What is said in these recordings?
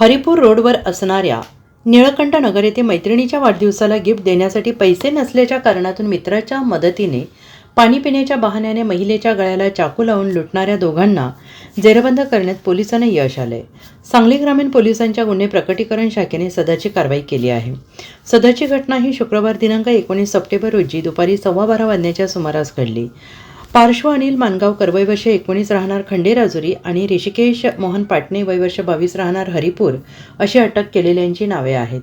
हरिपूर रोडवर असणाऱ्या निळकंठ नगर येथे मैत्रिणीच्या वाढदिवसाला गिफ्ट देण्यासाठी पैसे नसल्याच्या कारणातून मित्राच्या मदतीने पाणी पिण्याच्या बहाण्याने महिलेच्या गळ्याला चाकू लावून लुटणाऱ्या दोघांना जेरबंद करण्यात पोलिसांना यश आलंय. सांगली ग्रामीण पोलिसांच्या गुन्हे प्रकटीकरण शाखेने सदरची कारवाई केली आहे. सदरची घटना ही शुक्रवार दिनांक एकोणीस सप्टेंबर रोजी दुपारी सव्वा बारा वाजण्याच्या सुमारास घडली. पार्श्व अनिल मानगावकर वय वर्ष एकोणीस राहणार खंडेराजुरी आणि ऋषिकेश मोहन पाटणे वय वर्ष बावीस राहणार हरिपूर अशी अटक केलेल्यांची नावे आहेत.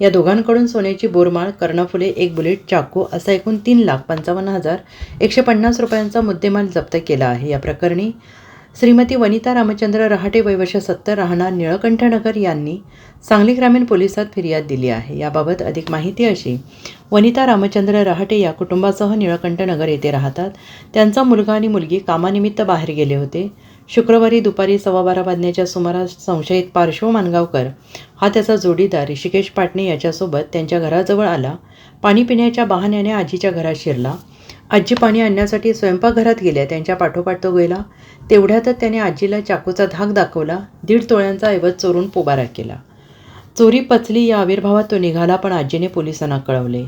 या दोघांकडून सोन्याची बोरमाळ कर्णफुले एक बुलेट चाकू असा एकूण तीन लाख पंचावन्न हजार एकशे पन्नास रुपयांचा मुद्देमाल जप्त केला आहे. या प्रकरणी श्रीमती वनिता रामचंद्र रहाटे वयवर्ष सत्तर राहणार निळकंठनगर यांनी सांगली ग्रामीण पोलिसात फिर्याद दिली आहे. याबाबत अधिक माहिती अशी वनिता रामचंद्र रहाटे या कुटुंबासह निळकंठनगर येथे राहतात. त्यांचा मुलगा आणि मुलगी कामानिमित्त बाहेर गेले होते. शुक्रवारी दुपारी सव्वा बारा वाजण्याच्या सुमारास संशयित पार्श्व मानगावकर हा त्याचा जोडीदार ऋषिकेश पाटणे याच्यासोबत त्यांच्या घराजवळ आला. पाणी पिण्याच्या बहाण्याने आजीच्या घरात शिरला. आजी पाणी आणण्यासाठी स्वयंपाकघरात गेल्या. त्यांच्या पाठोपाठ तो गेला. तेवढ्यातच त्याने आजीला चाकूचा धाक दाखवला. दीड तोळ्यांचा ऐवज चोरून पोबारा केला. चोरी पचली या आविर्भावात तो निघाला पण आजीने पोलिसांना कळवले.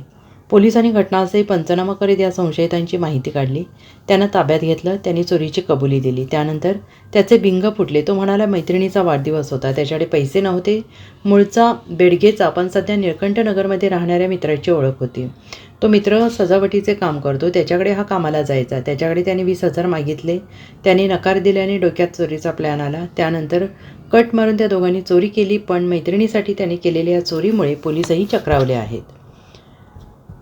पोलिसांनी घटनास्थळी पंचनामा करीत या संशयितांची माहिती काढली. त्यांना ताब्यात घेतलं. त्यांनी चोरीची कबुली दिली. त्यानंतर त्याचे बिंग फुटले. तो म्हणाला मैत्रिणीचा वाढदिवस होता. त्याच्याकडे पैसे नव्हते. मूळचा बेडगेचा पण सध्या निळकंठनगरमध्ये राहणाऱ्या मित्राची ओळख होती. तो मित्र सजावटीचे काम करतो. त्याच्याकडे हा कामाला जायचा. त्याच्याकडे त्याने वीस हजार मागितले. त्याने नकार दिल्याने डोक्यात चोरीचा प्लॅन आला. त्यानंतर कट मारून त्या दोघांनी चोरी केली. पण मैत्रिणीसाठी त्याने केलेल्या या चोरीमुळे पोलीसही चक्रावले आहेत.